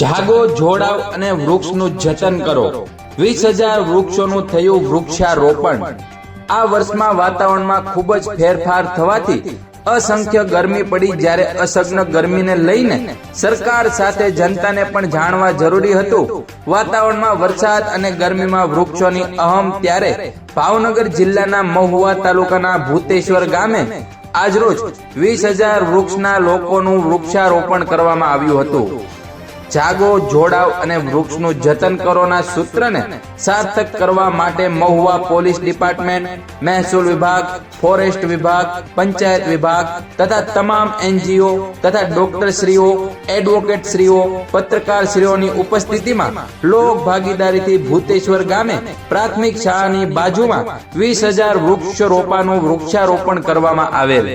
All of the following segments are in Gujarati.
જાગો, જોડાવ અને વૃક્ષનું જતન કરો. વીસ હજાર વૃક્ષોનું થયું વૃક્ષારોપણ. આ વર્ષમાં વાતાવરણમાં ખૂબ જ ફેરફાર થવાથી અસંખ્ય ગરમી પડી જ્યારે અસગ્ન ગરમીને લઈને સરકાર સાથે જનતાને પણ જાણવા જરૂરી હતું. વાતાવરણમાં વરસાદ અને ગરમીમાં વૃક્ષોની અહમ ત્યારે ભાવનગર જિલ્લાના મહુવા તાલુકાના ભૂતેશ્વર ગામે આજરોજ વીસ હજાર વૃક્ષના લોકોનું વૃક્ષારોપણ કરવામાં આવ્યું હતું. જાગો જોડાવ અને વૃક્ષનું જતન કરોના સૂત્રને સાર્થક કરવા માટે મહુવા પોલીસ ડિપાર્ટમેન્ટ, મહેસૂલ વિભાગ, ફોરેસ્ટ વિભાગ, પંચાયત વિભાગ તથા તમામ એનજીઓ તથા ડોક્ટરશ્રીઓ, એડવોકેટશ્રીઓ, પત્રકારશ્રીઓની ઉપસ્થિતિમાં લોક ભાગીદારીથી ભૂતેશ્વર ગામે પ્રાથમિક શાળાની બાજુમાં વીસ હજાર વૃક્ષ રોપાનું વૃક્ષારોપણ કરવામાં આવેલ.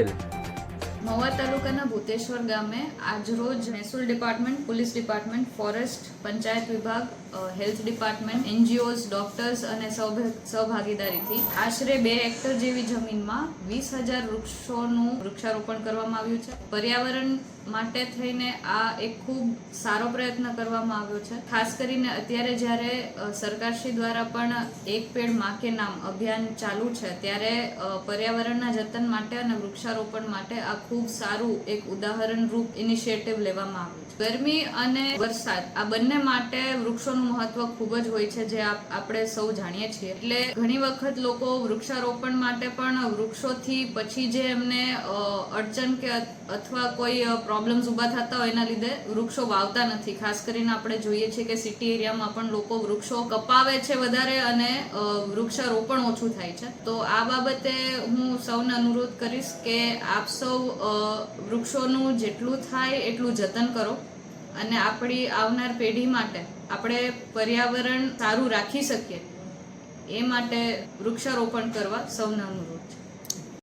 મહુવા તાલુકાના ભૂતેશ્વર ગામે આજરોજ મહેસૂલ department, police department, forest, panchayat વિભાગ હેલ્થ ડિપાર્ટમેન્ટ, એનજીઓઝ, ડોક્ટર્સ અને સહભાગીદારીથી આશરે બે હેક્ટર જેવી જમીનમાં વીસ હજાર વૃક્ષોનું વૃક્ષારોપણ કરવામાં આવ્યું છે. પર્યાવરણ માટે થઈને આ એક ખૂબ સારો પ્રયત્ન કરવામાં આવ્યો છે. ખાસ કરીને અત્યારે જ્યારે સરકારશ્રી દ્વારા પણ એક પેડમાં કે નામ અભિયાન ચાલુ છે, ત્યારે પર્યાવરણના જતન માટે અને વૃક્ષારોપણ માટે આ ખૂબ સારું એક ઉદાહરણ રૂપ ઇનિશિયેટિવ લેવામાં આવ્યું છે. ગરમી અને વરસાદ, આ બંને માટે વૃક્ષોનું મહત્વ ખૂબ જ હોય છે, જે આપ- આપણે સૌ જાણીએ છીએ. એટલે ઘણી વખત લોકો વૃક્ષારોપણ માટે પણ વૃક્ષોથી પછી જે એમને અડચણ કે અથવા કોઈ પ્રોબ્લેમ્સ ઊભા થતા હોય એના લીધે વૃક્ષો વાવતા નથી. ખાસ કરીને આપણે જોઈએ છીએ કે સિટી એરિયામાં પણ લોકો વૃક્ષો કપાવે છે વધારે અને વૃક્ષારોપણ ઓછું થાય છે. તો આ બાબતે હું સૌને અનુરોધ કરીશ કે આપ સૌ વૃક્ષોનું જેટલું થાય એટલું જતન કરો અને આપણી આવનાર પેઢી માટે આપણે પર્યાવરણ સારું રાખી શકીએ એ માટે વૃક્ષારોપણ કરવા સૌને અનુરોધ છે.